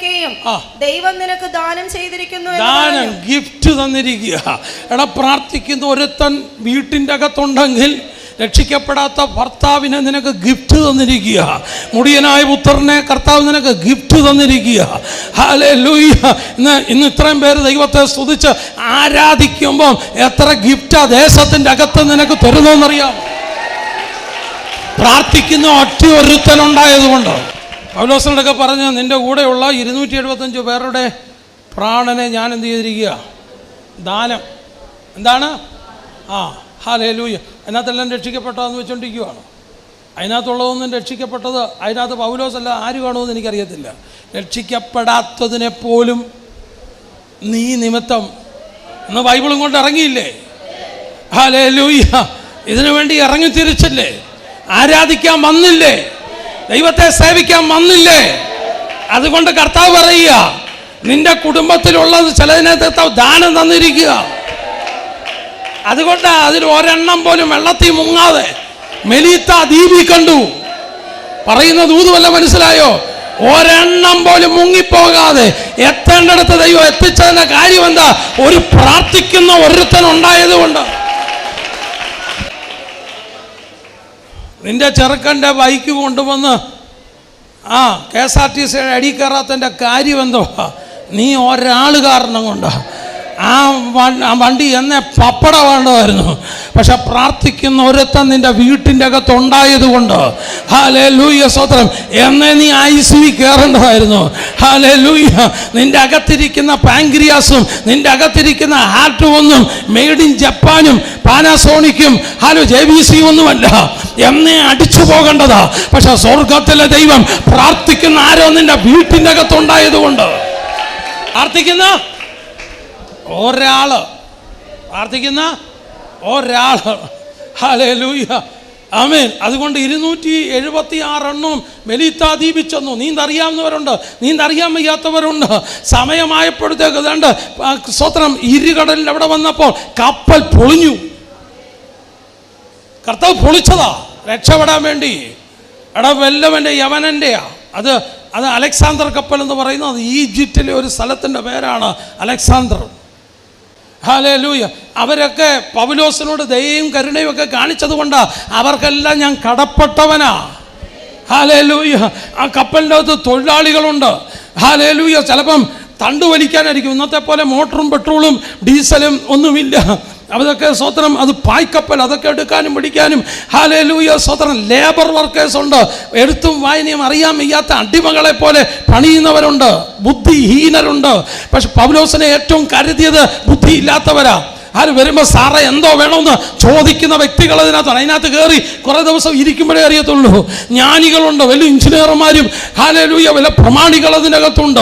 ഒക്കെയും ദൈവം നിനക്ക് ദാനം ചെയ്തിരിക്കുന്നു ദാനം ഗിഫ്റ്റ് തന്നിരിക്കുക. എടാ പ്രാർത്ഥിക്കുന്ന ഒരുത്തൻ വീട്ടിന്റെ അകത്തുണ്ടെങ്കിൽ രക്ഷിക്കപ്പെടാത്ത ഭർത്താവിനെ നിനക്ക് ഗിഫ്റ്റ് തന്നിരിക്കുക. മുടിയനായ പുത്രനെ കർത്താവ് നിനക്ക് ഗിഫ്റ്റ് തന്നിരിക്കുക. ഹാലേ ലൂയ്യ ഇന്ന് ഇന്ന് ഇത്രയും പേര് ദൈവത്തെ സ്തുതിച്ച് ആരാധിക്കുമ്പം എത്ര ഗിഫ്റ്റ് ആ ദേശത്തിന്റെ അകത്ത് നിനക്ക് തരുന്നോന്നറിയാം പ്രാർത്ഥിക്കുന്ന ഒറ്റ ഒരുത്തനുണ്ടായതുകൊണ്ട് പൗലോസിനോടൊക്കെ പറഞ്ഞ് നിന്റെ കൂടെയുള്ള ഇരുന്നൂറ്റി എഴുപത്തഞ്ച് പേരുടെ പ്രാണനെ ഞാൻ എന്ത് ചെയ്തിരിക്കുക? ദാനം. എന്താണ്? ആ ഹാലേ ലൂയ അതിനകത്തെല്ലാം രക്ഷിക്കപ്പെട്ടതെന്ന് വെച്ചുകൊണ്ടിരിക്കുകയാണ് അതിനകത്തുള്ളതൊന്നും രക്ഷിക്കപ്പെട്ടത് അതിനകത്ത് പൗലോസല്ല. ആര് കാണുമെന്ന് എനിക്കറിയത്തില്ല. രക്ഷിക്കപ്പെടാത്തതിനെ പോലും നീ നിമിത്തം. ഇന്ന് ബൈബിളും കൊണ്ട് ഇറങ്ങിയില്ലേ? ഹാലേ ലൂയ്യ ഇതിനു വേണ്ടി ഇറങ്ങി തിരിച്ചല്ലേ? ആരാധിക്കാൻ വന്നില്ലേ? ദൈവത്തെ സേവിക്കാൻ വന്നില്ലേ? അതുകൊണ്ട് കർത്താവ് പറയുക നിന്റെ കുടുംബത്തിലുള്ളത് ചിലതിനെ കർത്താവ് ദാനം തന്നിരിക്കുക. അതുകൊണ്ട് അതിൽ ഒരെണ്ണം പോലും വെള്ളത്തിൽ മുങ്ങാതെ മെലീത്ത ദീപി കണ്ടു. പറയുന്ന ദൂതുമല്ല മനസ്സിലായോ? ഒരെണ്ണം പോലും മുങ്ങിപ്പോകാതെ എത്തേണ്ടടുത്ത് ദൈവം എത്തിച്ചതിന്റെ കാര്യം എന്താ? ഒരു പ്രാർത്ഥിക്കുന്ന ഒരുത്തൻ ഉണ്ടായതുകൊണ്ട് നിന്റെ ചെറുക്കന്റെ ബൈക്ക് കൊണ്ടുവന്ന് ആ കെ എസ് ആർ ടി സിയുടെ അടി കയറാത്തതിന്റെ കാര്യം നീ ഒരാൾ കാരണം കൊണ്ടാ. ആ വണ്ടി എന്നെ പപ്പട വേണ്ടമായിരുന്നു പക്ഷെ പ്രാർത്ഥിക്കുന്ന ഒരുത്തൻ നിന്റെ വീട്ടിന്റെ അകത്തുണ്ടായത് കൊണ്ട്. ഹാലേ ലൂയ്യ സ്വത്രം എന്നെ നീ ഐ സി വി കയറേണ്ടതായിരുന്നു. ഹാലേ ലൂയ്യ നിന്റെ അകത്തിരിക്കുന്ന പാങ്ക്രിയാസും നിന്റെ അകത്തിരിക്കുന്ന ഹാർട്ടും ഒന്നും മെയ്ഡ് ഇൻ ജപ്പാനും പാനാസോണിക്കും ഹാലോ ജെ ബി സി ഒന്നുമല്ല. എന്നെ അടിച്ചു പോകേണ്ടതാ. പക്ഷെ സ്വർഗത്തിലെ ദൈവം പ്രാർത്ഥിക്കുന്ന ആരോ നിന്റെ വീട്ടിന്റെ അകത്തുണ്ടായതുകൊണ്ട് പ്രാർത്ഥിക്കുന്ന ഒരാൾ. പ്രാർത്ഥിക്കുന്ന ഒരാൾ. ഹലേ ലൂയ ആമേൻ. അതുകൊണ്ട് ഇരുന്നൂറ്റി എഴുപത്തി ആറെണ്ണവും മെലിത്താദീപിച്ചെന്നു നീന്തറിയാവുന്നവരുണ്ട്. നീന്തറിയാൻ വയ്യാത്തവരുണ്ട്. സമയമായപ്പോഴത്തേക്ക് ദണ്ട് സ്വത്രം ഇരുകടലിൽ അവിടെ വന്നപ്പോൾ കപ്പൽ പൊളിഞ്ഞു. കർത്താവ് പൊളിച്ചതാ. രക്ഷപ്പെടാൻ വേണ്ടി. എടാ വെല്ലവന്റെ യവനന്റെയാ അത് അത് അലക്സാണ്ടർ കപ്പൽ എന്ന് പറയുന്നത് ഈജിപ്തിലെ ഒരു സ്ഥലത്തിന്റെ പേരാണ് അലക്സാണ്ടർ ഹാലേ ലൂയ അവരൊക്കെ പൗലോസിനോട് ദയയും കരുണയും ഒക്കെ കാണിച്ചത് കൊണ്ടാ അവർക്കെല്ലാം ഞാൻ കടപ്പെട്ടവനാ. ഹാലേ ലൂയ ആ കപ്പലിന്റെ അകത്ത് തൊഴിലാളികളുണ്ട്. ഹാലേ ലൂയ ചിലപ്പം തണ്ടു വലിക്കാനായിരിക്കും. ഇന്നത്തെ പോലെ മോട്ടറും പെട്രോളും ഡീസലും ഒന്നുമില്ല. അതൊക്കെ സ്വത്രം അത് പായ്ക്കപ്പൽ അതൊക്കെ എടുക്കാനും പിടിക്കാനും. ഹാലേ ലൂയ സ്വത്രം ലേബർ വർക്കേഴ്സ് ഉണ്ട്. എഴുത്തും വായനയും അറിയാൻ വയ്യാത്ത അടിമകളെ പോലെ പണിയുന്നവരുണ്ട്. ബുദ്ധിഹീനരുണ്ട്. പക്ഷെ പൗലോസിനെ ഏറ്റവും കരുതിയത് ബുദ്ധിയില്ലാത്തവരാ. ആര് വരുമ്പോൾ സാറേ എന്തോ വേണമെന്ന് ചോദിക്കുന്ന വ്യക്തികൾ അതിനകത്താണ്. അതിനകത്ത് കയറി കുറേ ദിവസം ഇരിക്കുമ്പോഴേ അറിയത്തുള്ളൂ. ജ്ഞാനികളുണ്ട് വലിയ എഞ്ചിനീയർമാരും ഹാലേ ലൂയ വല്ല പ്രമാണികൾ അതിനകത്തുണ്ട്.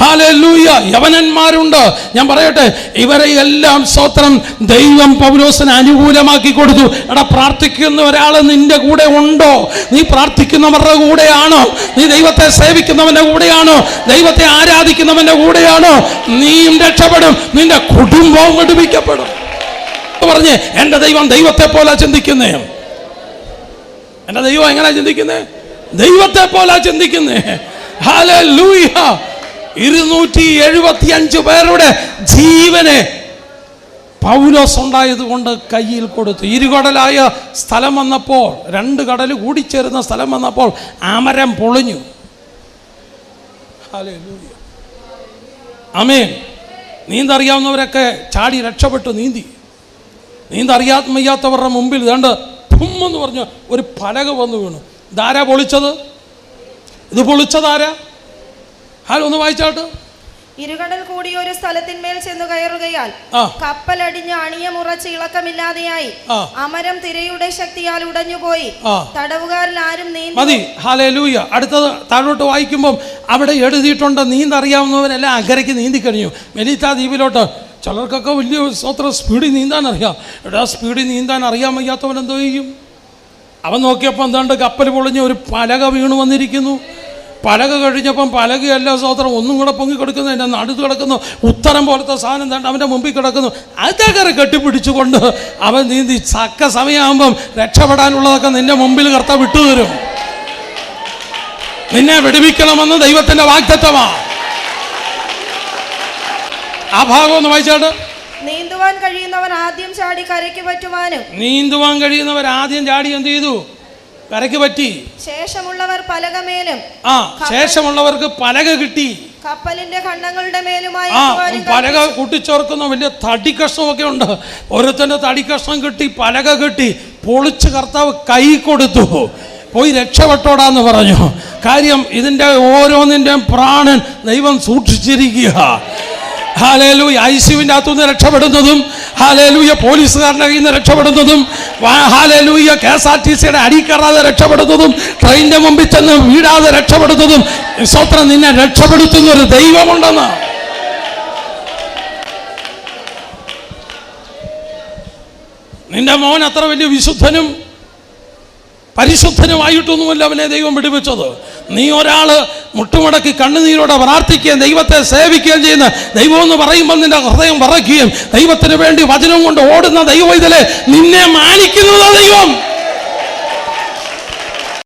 ഹാലേ ലൂയ യവനന്മാരുണ്ട്. ഞാൻ പറയട്ടെ ഇവരെ എല്ലാം സ്വത്രം ദൈവം പൗലോസിന് അനുകൂലമാക്കി കൊടുത്തു. എടാ പ്രാർത്ഥിക്കുന്ന ഒരാൾ നിന്റെ കൂടെ ഉണ്ടോ? നീ പ്രാർത്ഥിക്കുന്നവരുടെ കൂടെയാണോ? നീ ദൈവത്തെ സേവിക്കുന്നവന്റെ കൂടെയാണോ? ദൈവത്തെ ആരാധിക്കുന്നവന്റെ കൂടെയാണോ? നീയും രക്ഷപ്പെടും. നിന്റെ കുടുംബവും വിടുവിക്കപ്പെടും. പറഞ്ഞ് എന്റെ ദൈവം ദൈവത്തെ പോലെ ചിന്തിക്കുന്നേ? എന്റെ ദൈവം എങ്ങനെ ചിന്തിക്കുന്നേ? ദൈവത്തെ പോലെ ചിന്തിക്കുന്നേ? ഇരുന്നൂറ്റി എഴുപത്തി അഞ്ച് പേരുടെ ജീവനെ പൗലോസ് ഉണ്ടായത് കൊണ്ട് കയ്യിൽ കൊടുത്തു. ഇരുകടലായ സ്ഥലം വന്നപ്പോൾ രണ്ട് കടൽ കൂടിച്ചേരുന്ന സ്ഥലം വന്നപ്പോൾ അമരം പൊളിഞ്ഞു. അമേ നീന്തറിയാവുന്നവരൊക്കെ ചാടി രക്ഷപ്പെട്ടു നീന്തി. നീന്തറിയാത്ത വയ്യാത്തവരുടെ മുമ്പിൽ ദണ്ട് എന്ന് പറഞ്ഞ് ഒരു പലക വന്നു വീണു. ഇതാരാ പൊളിച്ചത്? ഇത് പൊളിച്ചതാരാ? ആരും ഒന്ന് വായിച്ചാട്ട്? ഇരുകടൽ കൂടി ഒരു സ്ഥലത്തിന്മേൽ ചെന്നു കയറുകയാൽ. കപ്പലടിഞ്ഞ് അണിയ മുറച്ച് ഇളക്കമില്ലാതെയായി അമരം തിരയുടെ ശക്തിയാൽ ഉടഞ്ഞുപോയി. തടവുകാരിൽ ആരും നീന്തി മതി. ഹാലേ ലൂയ അടുത്തത് താഴോട്ട് വായിക്കുമ്പം അവിടെ എഴുതിയിട്ടുണ്ട് നീന്തറിയാവുന്നവരെല്ലാം അകരയ്ക്ക് നീന്തി കഴിഞ്ഞു. മെലീത്ത ദ്വീപിലോട്ട് ചിലർക്കൊക്കെ വലിയ സ്വത്ര സ്പീഡിൽ നീന്താൻ അറിയാം എടാ സ്പീഡിൽ നീന്താൻ അറിയാൻ വയ്യാത്തവൻ എന്തോ ചെയ്യും. അവൻ നോക്കിയപ്പോൾ എന്താണ്ട് കപ്പൽ പൊളിഞ്ഞ് ഒരു പലക വീണ് വന്നിരിക്കുന്നു. പലക കഴിഞ്ഞപ്പം പലകയല്ല സ്വത്രം ഒന്നും കൂടെ പൊങ്ങി കിടക്കുന്നു എന്റെ നടുത്ത് കിടക്കുന്നു. ഉത്തരം പോലത്തെ സാധനം എന്താണ്ട് അവന്റെ മുമ്പിൽ കിടക്കുന്നു. അതേക്കറി കെട്ടിപ്പിടിച്ചുകൊണ്ട് അവൻ നീന്തി. ചക്ക സമയമാകുമ്പം രക്ഷപ്പെടാനുള്ളതൊക്കെ നിന്റെ മുമ്പിൽ കർത്ത വിട്ടുതരും. നിന്നെ വെടിവിക്കണമെന്ന് ദൈവത്തിന്റെ വാഗ്ദത്തമാ. ആ ഭാഗം ഒന്ന് വായിച്ചാട്ട്. നീന്തുവാൻ കഴിയുന്നവൻ ആദ്യം ചാടി കരയ്ക്ക് പറ്റുവാനും. നീന്തുവാൻ കഴിയുന്നവർ ആദ്യം ചാടി എന്ത് ചെയ്തു? കരയ്ക്ക് പറ്റി. ശേഷമുള്ളവർ പലകമേലും ആ ശേഷമുള്ളവർക്ക് പലക കിട്ടി. കപ്പലിന്റെ കണ്ണങ്ങളുടെ മേലുമായി ആ പലക കൂട്ടിച്ചോർക്കുന്ന വലിയ തടി കഷ്ണമൊക്കെ ഉണ്ട്. ഓരോരുത്തന്റെ തടി കഷ്ണം കിട്ടി പലക കിട്ടി. പൊളിച്ച് കർത്താവ് കൈ കൊടുത്തു. പോയി രക്ഷപ്പെട്ടോടാന്ന് പറഞ്ഞു. കാര്യം ഇതിന്റെ ഓരോന്നിന്റെയും പ്രാണൻ ദൈവം സൂക്ഷിച്ചിരിക്കുക. ഹാലേലൂയ അകത്തു അകത്തുനിന്ന് രക്ഷപ്പെടുന്നതും ഹാലേലൂയ പോലീസുകാരുടെ കയ്യിൽ നിന്ന് രക്ഷപ്പെടുന്നതും hallelujah K S R T സിയുടെ അടി കയറാതെ രക്ഷപ്പെടുന്നതും ട്രെയിനിന്റെ മുമ്പിൽ ചെന്ന് വീഴാതെ രക്ഷപ്പെടുന്നതും സ്വത്രം നിന്നെ രക്ഷപ്പെടുത്തുന്ന ഒരു ദൈവമുണ്ടെന്ന്. നിന്റെ മോൻ അത്ര വലിയ വിശുദ്ധനും പരിശുദ്ധനുമായിട്ടൊന്നുമല്ല അവനെ ദൈവം വിടുവിച്ചത്. നീ ഒരാൾ മുട്ടുമടക്കി കണ്ണുനീരോടെ പ്രാർത്ഥിക്കുകയും ദൈവത്തെ സേവിക്കുകയും ചെയ്യുന്ന ദൈവം എന്ന് പറയുമ്പോൾ നിന്റെ ഹൃദയം വിറയ്ക്കുകയും ദൈവത്തിന് വേണ്ടി വചനം കൊണ്ട് ഓടുന്ന ദൈവം ഇതിലെ നിന്നെ മാനിക്കുന്നത്